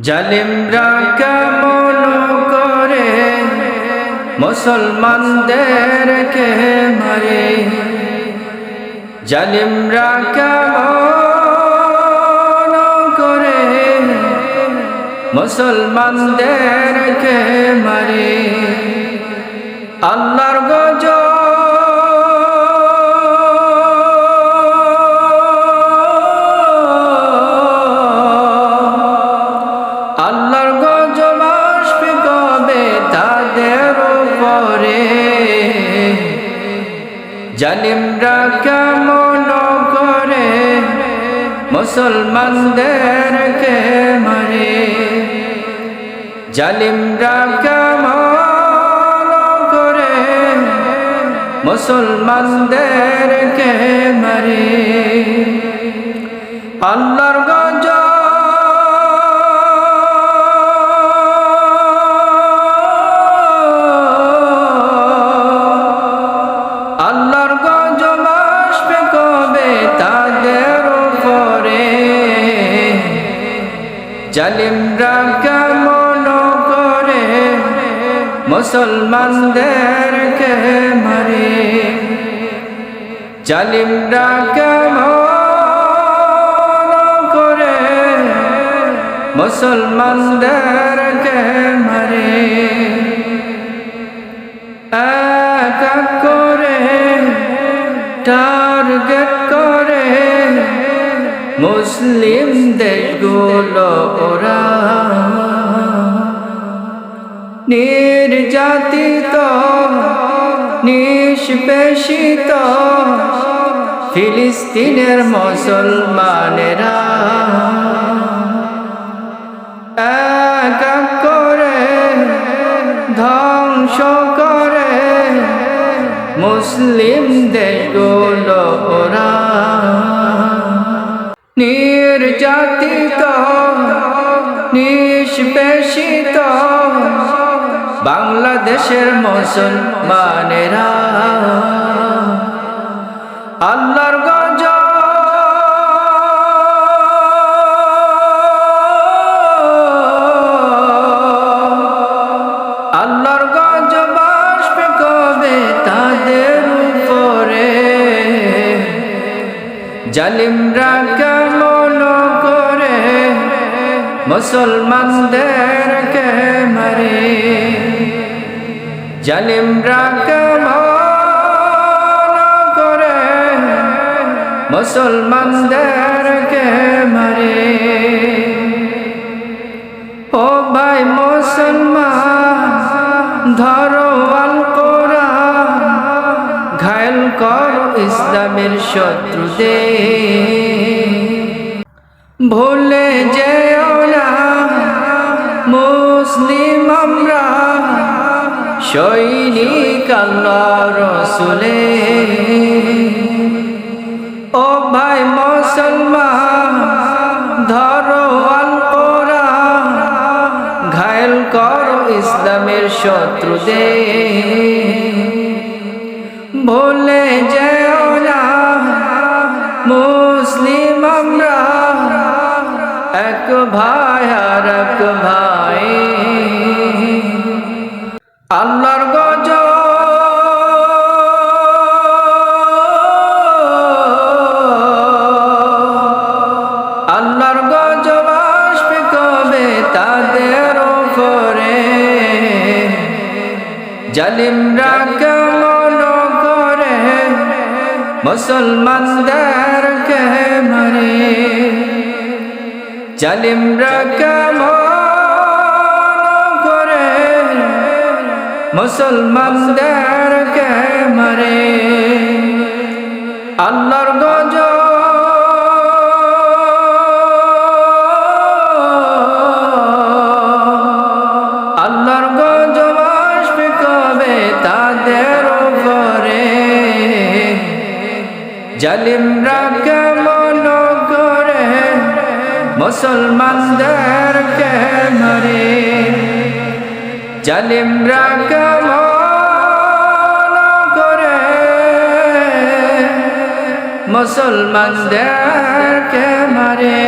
জালিমরা কেমন করে? মুসলমানদেরকে মারে? জালিমরা কেমন করে? মুসলমানদেরকে মারে? আল্লাহর গজব জালিমরা কেমন করে মুসলমানদেরকে মারে? জালিমরা কেমন করে মুসলমানদেরকে মারে? আল্লাহর জালিমরা কেমন করে? মুসলমানদেরকে মারে। জালিমরা কেমন করে? মুসলমানদেরকে মারে। এক করে টার্গেট মুসলিম দেশগুলো ওরা নির্যাতিত নিষ্পেষিত ফিলিস্তিনের মুসলমানেরা। এক করে ধ্বংস করে মুসলিম দেশগুলো ওরা। নির্যাতিত নিষ্পেষিত। বাংলাদেশের মুসলমানেরা আল্লাহর গজব। আল্লাহর গজব আসবে কবে তাদের উপরে? জালিমরা কেমন করে মুসলমানদেরকে মারে। জালিমরা কেমন করে মুসলমানদেরকে মারে। ও ভাই মুসলমান, ধরো আল ঘায়ল কর ইসলামের শত্রুদের। ভুলে যেও না, মুসলিম আমরা, সৈনিক রসুলে। ও ভাই মুসলমান, ধরো আল ঘায়ল করো ইসলামের শত্রুদের। ভুলে যেও না, মুসলিম আমরা এক ভাই আর এক ভাই আল্লাহর গজ আল্লাহর গজব আসবে কবে তাদের উপরে জালিমরা কেমন করে মুসলমানদেরকে মারে জালিমরা কেমন করে মুসলমানদেরকে মারে? আল্লাহর গজব আল্লাহর গজব আসবে কবে তাদের উপরে? জালিমরা মুসলমানদেরকে মারে জালিমরা কেমন করে? মুসলমানদেরকে মারে